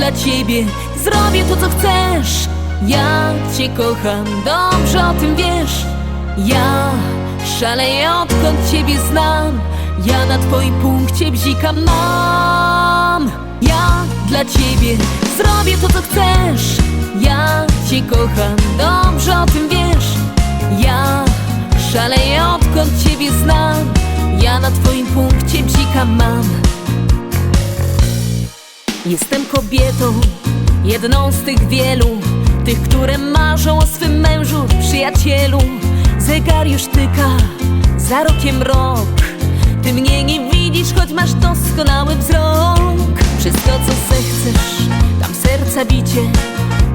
dla ciebie zrobię to, co chcesz. Ja cię kocham, dobrze o tym wiesz. Ja szaleję, odkąd ciebie znam. Ja na twoim punkcie bzikam mam. Ja dla ciebie zrobię to, co chcesz. Ja cię kocham, dobrze o tym wiesz. Ja szaleję, odkąd ciebie znam. Ja na twoim punkcie bzikam mam. Jestem kobietą, jedną z tych wielu Tych, które marzą o swym mężu, przyjacielu. Zegar już tyka, za rokiem rok. Ty mnie nie widzisz, choć masz doskonały wzrok. Wszystko co zechcesz, tam serca bicie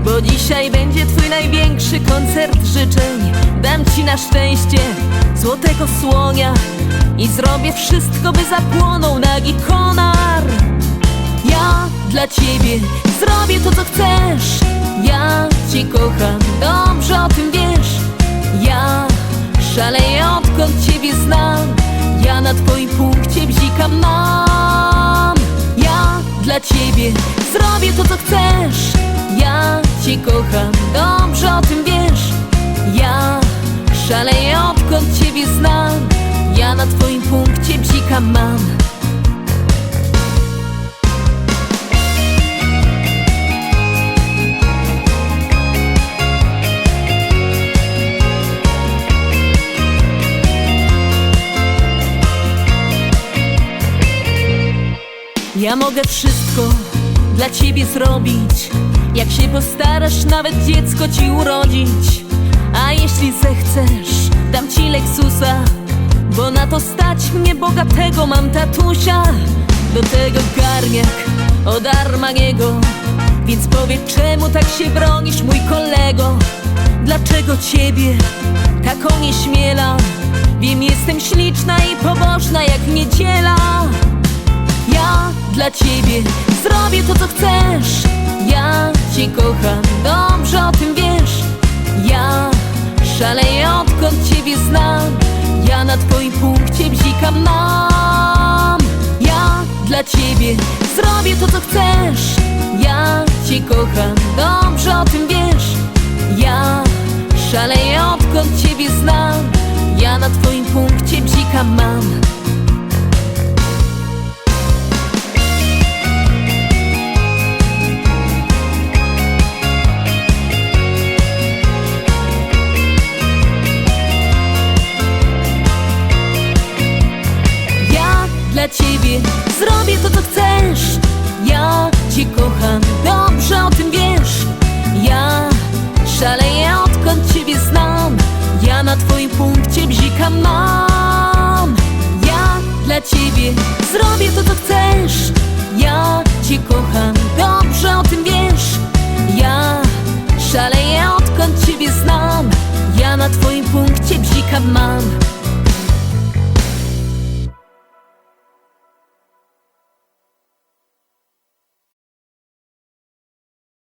Bo dzisiaj będzie twój największy koncert życzeń. Dam ci na szczęście złotego słonia I zrobię wszystko, by zapłonął nagi dla ciebie zrobię to, co chcesz. Ja cię kocham, dobrze o tym wiesz. Ja szaleję, odkąd ciebie znam. Ja na twoim punkcie bzikam mam. Ja dla ciebie zrobię to, co chcesz. Ja cię kocham, dobrze o tym wiesz. Ja szaleję, odkąd ciebie znam. Ja mogę wszystko dla ciebie zrobić. Jak się postarasz, nawet dziecko ci urodzić. A jeśli zechcesz, dam ci Lexusa Bo na to stać mnie bogatego mam tatusia. Do tego garniak od Armaniego Więc powiedz czemu tak się bronisz mój kolego? Dlaczego ciebie tak onieśmielam Wiem jestem śliczna i pobożna jak niedziela zrobię to, co chcesz. Ja cię kocham, dobrze o tym wiesz. Ja szaleję, odkąd ciebie znam. Ja na twoim punkcie bzikam mam. Ja dla ciebie zrobię to, co chcesz. Ja cię kocham, dobrze o tym wiesz. Ja szaleję, odkąd ciebie znam. Ja na twoim punkcie bzikam mam. Zrobię to, co chcesz. Ja cię kocham, dobrze o tym wiesz. Ja szaleję, odkąd ciebie znam. Ja na twoim punkcie bzikam mam. Ja dla ciebie zrobię to, co chcesz. Ja cię kocham, dobrze o tym wiesz. Ja szaleję, odkąd ciebie znam. Ja na twoim punkcie bzikam mam.